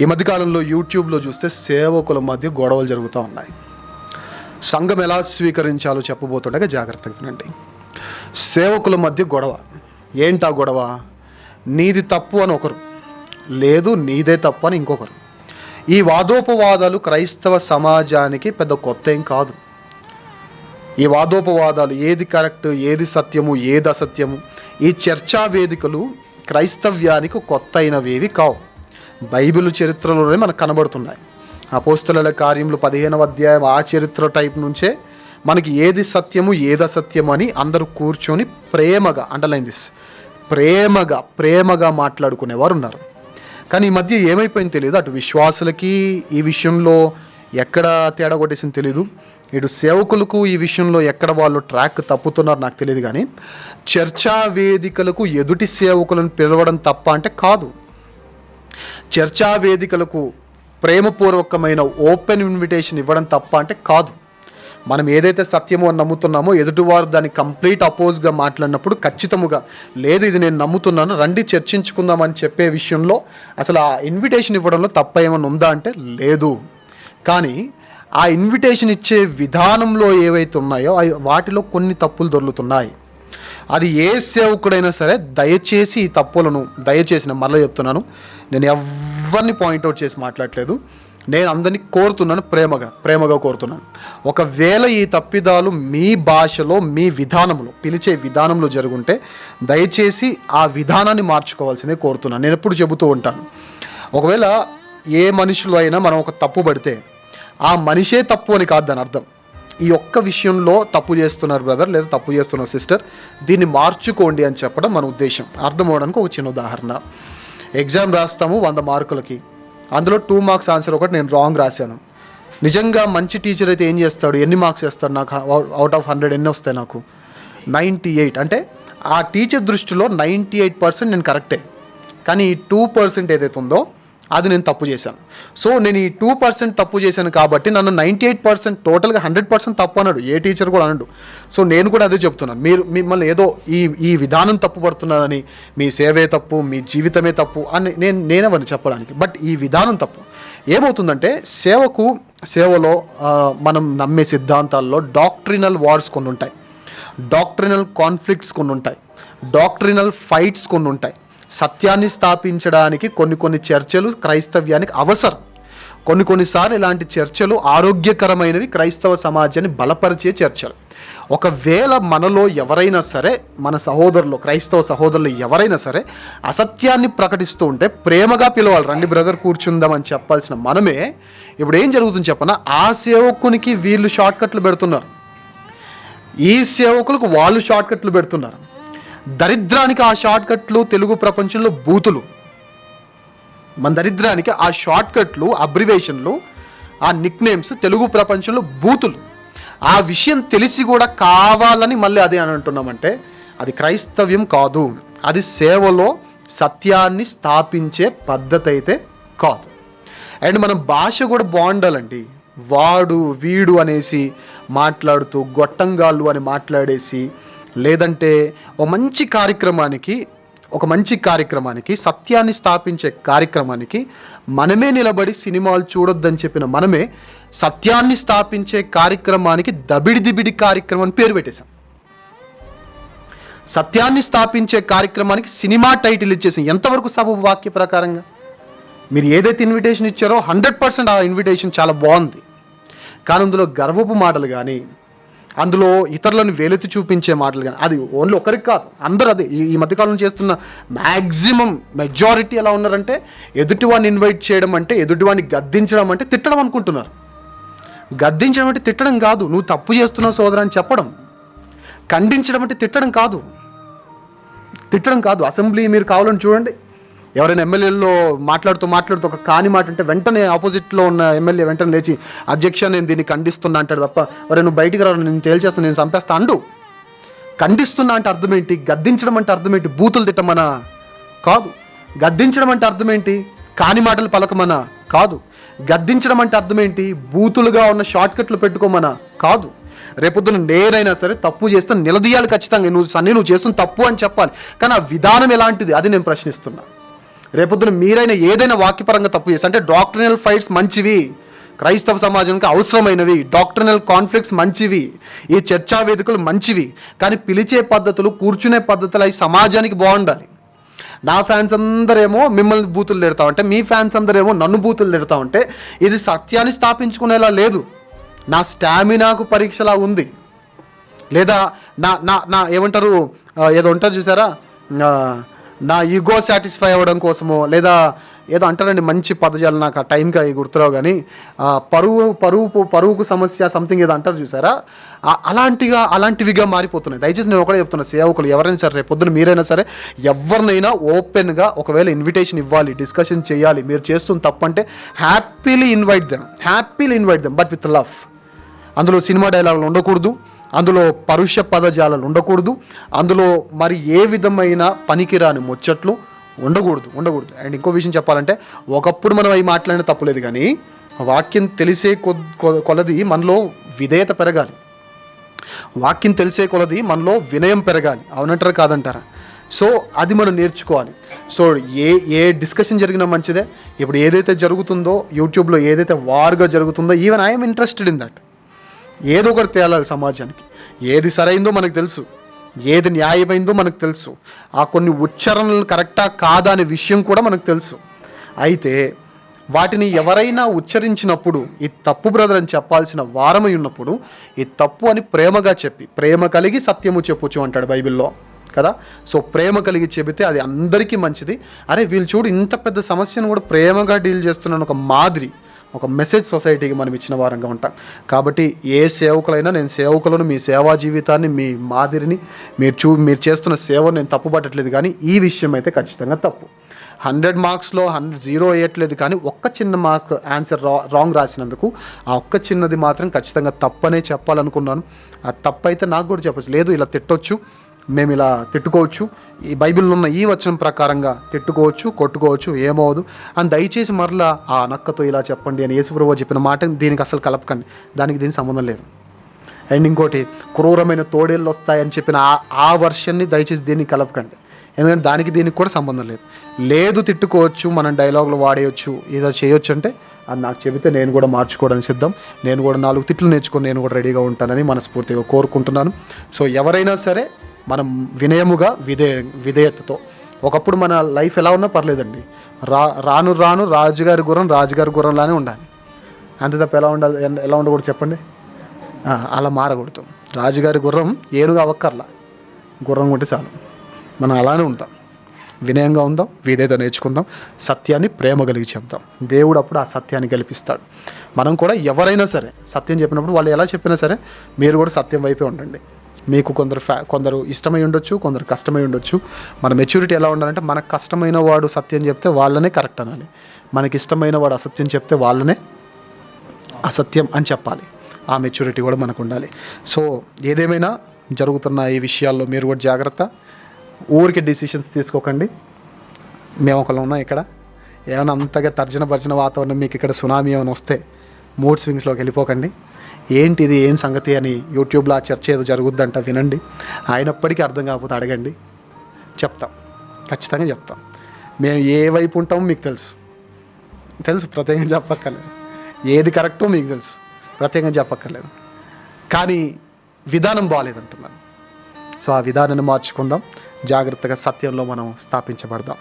ఈ మధ్యకాలంలో యూట్యూబ్లో చూస్తే సేవకుల మధ్య గొడవలు జరుగుతూ ఉన్నాయి. సంఘం ఎలా స్వీకరించాలో చెప్పబోతుండగా జాగ్రత్తగా వినండి. సేవకుల మధ్య గొడవ. ఏంటా గొడవ? నీది తప్పు అని ఒకరు. లేదు నీదే తప్పు అని ఇంకొకరు. ఈ వాదోపవాదాలు క్రైస్తవ సమాజానికి పెద్ద కొత్త ఏం కాదు. ఈ వాదోపవాదాలు ఏది కరెక్ట్ ఏది సత్యము ఏది అసత్యము ఈ చర్చా వేదికలు క్రైస్తవ్యానికి కొత్త అయినవేవి కావు. బైబిల్ చరిత్రలోనే మనకు కనబడుతున్నాయి. అపోస్తుల కార్యములు పదిహేనవ అధ్యాయం ఆ చరిత్ర టైప్ నుంచే మనకి ఏది సత్యము ఏది అసత్యము అని అందరూ కూర్చొని ప్రేమగా అండర్లైన్ దిస్ ప్రేమగా ప్రేమగా మాట్లాడుకునేవారు ఉన్నారు. కానీ ఈ మధ్య ఏమైపోయింది తెలియదు. అటు విశ్వాసులకి ఈ విషయంలో ఎక్కడ తేడా కొట్టేసింది తెలియదు ఇటు సేవకులకు ఈ విషయంలో ఎక్కడ వాళ్ళు ట్రాక్ తప్పుతున్నారు నాకు తెలియదు కానీ చర్చా వేదికలకు ఎదుటి సేవకులను పిలవడం తప్ప అంటే కాదు. చర్చా వేదికలకు ప్రేమపూర్వకమైన ఓపెన్ ఇన్విటేషన్ ఇవ్వడం తప్ప అంటే కాదు. మనం ఏదైతే సత్యమో అని నమ్ముతున్నామో ఎదుటివారు దాన్ని కంప్లీట్ అపోజ్గా మాట్లాడినప్పుడు ఖచ్చితముగా లేదు ఇది నేను నమ్ముతున్నాను రండి చర్చించుకుందామని చెప్పే విషయంలో అసలు ఆ ఇన్విటేషన్ ఇవ్వడంలో తప్ప ఏమైనా ఉందా అంటే లేదు. కానీ ఆ ఇన్విటేషన్ ఇచ్చే విధానంలో ఏవైతే ఉన్నాయో వాటిలో కొన్ని తప్పులు దొరుకుతున్నాయి అది ఏ సేవకుడైనా సరే దయచేసి ఈ తప్పులను దయచేసి నేను మరలా చెప్తున్నాను. నేను ఎవరిని పాయింట్అవుట్ చేసి మాట్లాడట్లేదు. నేను అందరినీ కోరుతున్నాను ప్రేమగా ప్రేమగా కోరుతున్నాను. ఒకవేళ ఈ తప్పిదాలు మీ భాషలో మీ విధానంలో పిలిచే విధానంలో జరుగుంటే దయచేసి ఆ విధానాన్ని మార్చుకోవాల్సిందే కోరుతున్నాను. నేను ఎప్పుడు చెబుతూ ఉంటాను. ఒకవేళ ఏ మనుషులు అయినా మనం ఒక తప్పు పడితే ఆ మనిషే తప్పు అని కాదు దాని అర్థం. ఈ ఒక్క విషయంలో తప్పు చేస్తున్నారు బ్రదర్ లేదా తప్పు చేస్తున్నారు సిస్టర్ దీన్ని మార్చుకోండి అని చెప్పడం మన ఉద్దేశం. అర్థం అవడానికి ఒక చిన్న ఉదాహరణ. ఎగ్జామ్ రాస్తాము వంద మార్కులకి. అందులో టూ మార్క్స్ ఆన్సర్ ఒకటి నేను రాంగ్ రాశాను. నిజంగా మంచి టీచర్ అయితే ఏం చేస్తాడు? ఎన్ని మార్క్స్ వేస్తాడు నాకు? అవుట్ ఆఫ్ హండ్రెడ్ ఎన్ని వస్తాయి నాకు? నైంటీ ఎయిట్ అంటే ఆ టీచర్ దృష్టిలో నైంటీ ఎయిట్ పర్సెంట్ నేను కరెక్టే కానీ ఈ టూ పర్సెంట్ ఏదైతే ఉందో అది నేను తప్పు చేశాను. సో నేను ఈ టూ పర్సెంట్ తప్పు చేశాను కాబట్టి నన్ను నైంటీ ఎయిట్ పర్సెంట్ టోటల్గా హండ్రెడ్ పర్సెంట్ తప్పు అన్నాడు. ఏ టీచర్ కూడా అనడు. సో నేను కూడా అదే చెప్తున్నాను మీరు మిమ్మల్ని ఏదో ఈ ఈ విధానం తప్పు పడుతున్నదని మీ సేవే తప్పు మీ జీవితమే తప్పు అని నేను నేనేవని చెప్పడానికి? బట్ ఈ విధానం తప్పు. ఏమవుతుందంటే సేవకు సేవలో మనం నమ్మే సిద్ధాంతాల్లో డాక్ట్రినల్ వార్డ్స్ కొన్ని ఉంటాయి డాక్ట్రినల్ కాన్ఫ్లిక్ట్స్ కొన్ని ఉంటాయి డాక్ట్రినల్ ఫైట్స్ కొన్ని ఉంటాయి సత్యాన్ని స్థాపించడానికి కొన్ని కొన్ని చర్చలు క్రైస్తవ్యానికి అవసరం. కొన్ని కొన్నిసార్లు ఇలాంటి చర్చలు ఆరోగ్యకరమైనవి క్రైస్తవ సమాజాన్ని బలపరిచే చర్చలు. ఒకవేళ మనలో ఎవరైనా సరే మన సహోదరులు క్రైస్తవ సహోదరులు ఎవరైనా సరే అసత్యాన్ని ప్రకటిస్తూ ఉంటే ప్రేమగా పిలవాలి. రండి బ్రదర్ కూర్చుందామని చెప్పాల్సిన మనమే ఇప్పుడు ఏం జరుగుతుంది చెప్పనా? ఆ సేవకునికి వీళ్ళు షార్ట్కట్లు పెడుతున్నారు. ఈ సేవకులకు వాళ్ళు షార్ట్కట్లు పెడుతున్నారు. దరిద్రానికి ఆ షార్ట్ కట్లు తెలుగు ప్రపంచంలో బూతులు. మన దరిద్రానికి ఆ షార్ట్ కట్లు అబ్రివేషన్లు ఆ నిక్ నేమ్స్ తెలుగు ప్రపంచంలో బూతులు. ఆ విషయం తెలిసి కూడా కావాలని మళ్ళీ అదే అని అంటున్నామంటే అది క్రైస్తవ్యం కాదు. అది సేవలో సత్యాన్ని స్థాపించే పద్ధతి అయితే కాదు. అండ్ మన భాష కూడా బాగుండాలండి. వాడు వీడు అనేసి మాట్లాడుతూ గొట్టంగాళ్ళు అని మాట్లాడేసి లేదంటే ఓ మంచి కార్యక్రమానికి ఒక మంచి కార్యక్రమానికి సత్యాన్ని స్థాపించే కార్యక్రమానికి మనమే నిలబడి సినిమాలు చూడొద్దని చెప్పిన మనమే సత్యాన్ని స్థాపించే కార్యక్రమానికి దబిడి దిబిడి కార్యక్రమం అని పేరు పెట్టేశాం. సత్యాన్ని స్థాపించే కార్యక్రమానికి సినిమా టైటిల్ ఇచ్చేసాం ఎంతవరకు సబు వాక్య ప్రకారంగా? మీరు ఏదైతే ఇన్విటేషన్ ఇచ్చారో హండ్రెడ్ పర్సెంట్ ఆ ఇన్విటేషన్ చాలా బాగుంది. కానీ అందులో గర్వపు మాటలు కానీ అందులో ఇతరులను వేలెత్తి చూపించే మాటలు కానీ అది ఓన్లీ ఒకరికి కాదు అందరూ అదే. ఈ- మధ్యకాలం చేస్తున్న మ్యాక్సిమం మెజారిటీ ఎలా ఉన్నారంటే ఎదుటివాడిని ఇన్వైట్ చేయడం అంటే ఎదుటివాడిని గద్దించడం అంటే తిట్టడం అనుకుంటున్నారు. గద్దించడం అంటే తిట్టడం కాదు నువ్వు తప్పు చేస్తున్నావు సోదరా అని చెప్పడం. ఖండించడం అంటే తిట్టడం కాదు. తిట్టడం కాదు. అసెంబ్లీ మీరు కావాలని చూడండి ఎవరైనా ఎమ్మెల్యేలో మాట్లాడుతూ మాట్లాడుతూ ఒక కాని మాట అంటే వెంటనే ఆపోజిట్లో ఉన్న ఎమ్మెల్యే వెంటనే లేచి అధ్యక్ష నేను దీన్ని ఖండిస్తున్నా అంటాడు తప్ప ఎవరైనా నువ్వు బయటికి రా నేను తేల్చేస్తాను నేను చంపేస్తా అండు. ఖండిస్తున్నా అంటే అర్థం ఏంటి? గద్దించడం అంటే అర్థం ఏంటి? బూతులు తిట్టమనా? కాదు. గద్దించడం అంటే అర్థం ఏంటి? కాని మాటలు పలకమనా? కాదు. గద్దించడం అంటే అర్థం ఏంటి? బూతులుగా ఉన్న షార్ట్ కట్లు పెట్టుకోమనా? కాదు. రేపొద్దున నేనైనా సరే తప్పు చేస్తే నిలదీయాలి ఖచ్చితంగా. నువ్వు సన్నీ నువ్వు చేస్తున్న తప్పు అని చెప్పాలి. కానీ ఆ విధానం ఎలాంటిది? అది నేను ప్రశ్నిస్తున్నాను రేపొద్దున మీరైనా ఏదైనా వాక్యపరంగా తప్పు చేస్తే అంటే డాక్టర్నల్ ఫైట్స్ మంచివి. క్రైస్తవ సమాజానికి అవసరమైనవి. డాక్టర్నల్ కాన్ఫ్లిక్ట్స్ మంచివి. ఈ చర్చా వేదికలు మంచివి. కానీ పిలిచే పద్ధతులు కూర్చునే పద్ధతులు అవి సమాజానికి బాగుండాలి. నా ఫ్యాన్స్ అందరేమో మిమ్మల్ని బూతులు తిడతా ఉంటే మీ ఫ్యాన్స్ అందరేమో నన్ను బూతులు తిడతా ఉంటే ఇది సత్యాన్ని స్థాపించుకునేలా లేదు. నా స్టామినాకు పరీక్షలా ఉంది. లేదా నా నా నా ఏమంటారు? ఏదో ఉంటారు చూసారా? నా ఈగో సాటిస్ఫై అవ్వడం కోసమో లేదా ఏదో అంటారండి మంచి పదజాలు నాకు ఆ టైంకి అవి గుర్తురావు కానీ ఆ, పరువు పరువు పరువుకు సమస్య సంథింగ్ ఏదో అంటారు చూసారా? అలాంటిగా అలాంటివిగా మారిపోతున్నాయి. దయచేసి నేను ఒకటే చెప్తున్నా సేవకులు ఎవరైనా సరే రేపు పొద్దున మీరైనా సరే ఎవరినైనా ఓపెన్గా ఒకవేళ ఇన్విటేషన్ ఇవ్వాలి డిస్కషన్ చేయాలి మీరు చేస్తున్న తప్పంటే happily invite them happily invite them but with love అందులో సినిమా డైలాగులు ఉండకూడదు. అందులో పరుష పదజాలాలు ఉండకూడదు. అందులో మరి ఏ విధమైన పనికిరాని ముచ్చట్లు ఉండకూడదు ఉండకూడదు. అండ్ ఇంకో విషయం చెప్పాలంటే ఒకప్పుడు మనం అవి మాట్లాడిన తప్పులేదు కానీ వాక్యం తెలిసే కొలది మనలో విధేయత పెరగాలి. వాక్యం తెలిసే కొలది మనలో వినయం పెరగాలి. అవునంటారా కాదంటారా? సో అది మనం నేర్చుకోవాలి. సో ఏ ఏ డిస్కషన్ జరిగినా మంచిదే. ఇప్పుడు ఏదైతే జరుగుతుందో యూట్యూబ్లో ఏదైతే వార్గా జరుగుతుందో even I'm interested in that. ఏదో ఒకటి తేలాలి సమాజానికి. ఏది సరైందో మనకు తెలుసు. ఏది న్యాయమైందో మనకు తెలుసు. ఆ కొన్ని ఉచ్చారణలు కరెక్టా కాదా అనే విషయం కూడా మనకు తెలుసు. అయితే వాటిని ఎవరైనా ఉచ్చరించినప్పుడు ఈ తప్పు బ్రదర్ అని చెప్పాల్సిన వారమై ఉన్నప్పుడు ఈ తప్పు అని ప్రేమగా చెప్పి ప్రేమ కలిగి సత్యము చెప్పుచు అంటాడు బైబిల్లో కదా? సో ప్రేమ కలిగి చెబితే అది అందరికీ మంచిది. అరే వీళ్ళు చూడు ఇంత పెద్ద సమస్యను కూడా ప్రేమగా డీల్ చేస్తున్నాను ఒక మాదిరి. ఒక మెసేజ్ సొసైటీకి మనం ఇచ్చిన వారంగా ఉంటాం. కాబట్టి ఏ సేవకులైనా నేను సేవకులను మీ సేవా జీవితాన్ని మీ మాదిరిని మీరు చూ మీరు చేస్తున్న సేవను నేను తప్పుపట్టట్లేదు కానీ ఈ విషయం అయితే ఖచ్చితంగా తప్పు. హండ్రెడ్ మార్క్స్లో హండ్రెడ్ జీరో వేయట్లేదు కానీ ఒక్క చిన్న మార్క్ ఆన్సర్ రా రాంగ్ రాసినందుకు ఆ ఒక్క చిన్నది మాత్రం ఖచ్చితంగా తప్పనే చెప్పాలనుకున్నాను. ఆ తప్పు అయితే నాకు కూడా చెప్పచ్చు. లేదు ఇలా తిట్టొచ్చు. మేము ఇలా తిట్టుకోవచ్చు. ఈ బైబిల్లో ఉన్న ఈ వచనం ప్రకారంగా తిట్టుకోవచ్చు కొట్టుకోవచ్చు ఏమవదు అని దయచేసి మరలా ఆ నక్కతో ఇలా చెప్పండి అని యేసుప్రభు చెప్పిన మాట దీనికి అసలు కలపకండి. దానికి దీనికి సంబంధం లేదు. అండ్ ఇంకోటి క్రూరమైన తోడేళ్ళు వస్తాయని చెప్పిన ఆ ఆ వర్షన్ని దయచేసి దీనికి కలపకండి. ఎందుకంటే దానికి దీనికి కూడా సంబంధం లేదు. లేదు తిట్టుకోవచ్చు మనం డైలాగులు వాడేయచ్చు ఏదో చేయొచ్చు అంటే అది నాకు చెబితే నేను కూడా మార్చుకోవడానికి సిద్ధం. నేను కూడా నాలుగు తిట్లు నేర్చుకొని నేను కూడా రెడీగా ఉంటానని మనస్ఫూర్తిగా కోరుకుంటున్నాను. సో ఎవరైనా సరే మనం వినయముగా విధే విధేయతతో. ఒకప్పుడు మన లైఫ్ ఎలా ఉన్నా పర్లేదండి. రా రాను రాను రాజుగారి గుర్రం రాజుగారి గుర్రంలానే ఉండాలి. అంతే తప్ప ఎలా ఉండాలి ఎలా ఉండకూడదు చెప్పండి? అలా మారకూడదు. రాజుగారి గుర్రం ఏనుగా అవ్వక్కర్లా గుర్రం ఉంటే చాలు. మనం అలానే ఉంటాం. వినయంగా ఉందాం విధేయత నేర్చుకుందాం సత్యాన్ని ప్రేమ కలిగి చెప్దాం దేవుడు అప్పుడు ఆ సత్యాన్ని గెలిపిస్తాడు. మనం కూడా ఎవరైనా సరే సత్యం చెప్పినప్పుడు వాళ్ళు ఎలా చెప్పినా సరే మీరు కూడా సత్యం వైపే ఉండండి. మీకు కొందరు ఫ్యా కొందరు ఇష్టమై ఉండొచ్చు కొందరు కష్టమై ఉండొచ్చు. మన మెచ్యూరిటీ ఎలా ఉండాలంటే మనకు కష్టమైన వాడు సత్యం చెప్తే వాళ్ళనే కరెక్ట్ అనాలి. మనకి ఇష్టమైన వాడు అసత్యం చెప్తే వాళ్ళనే అసత్యం అని చెప్పాలి. ఆ మెచ్యూరిటీ కూడా మనకు ఉండాలి. సో ఏదేమైనా జరుగుతున్న ఈ విషయాల్లో మీరు కూడా జాగ్రత్త. ఊరికి డిసిషన్స్ తీసుకోకండి. మేము ఒకళ్ళు ఉన్నాం ఇక్కడ. ఏమైనా అంతగా తర్జన భర్జన వాతావరణం మీకు ఇక్కడ సునామీ ఏమైనా వస్తే మూడ్ స్వింగ్స్లోకి వెళ్ళిపోకండి. ఏంటిది ఏం సంగతి అని యూట్యూబ్లో ఆ చర్చ ఏదో జరుగుద్దంట వినండి. అయినప్పటికీ అర్థం కాకపోతే అడగండి. చెప్తాం. ఖచ్చితంగా చెప్తాం. మేము ఏ వైపు ఉంటామో మీకు తెలుసు. తెలుసు ప్రత్యేకంగా చెప్పక్కర్లేదు. ఏది కరెక్టో మీకు తెలుసు. ప్రత్యేకంగా చెప్పక్కర్లేదు. కానీ విధానం బాగాలేదంటున్నాను. సో ఆ విధానాన్ని మార్చుకుందాం. జాగ్రత్తగా సత్యంలో మనం స్థాపించబడదాం.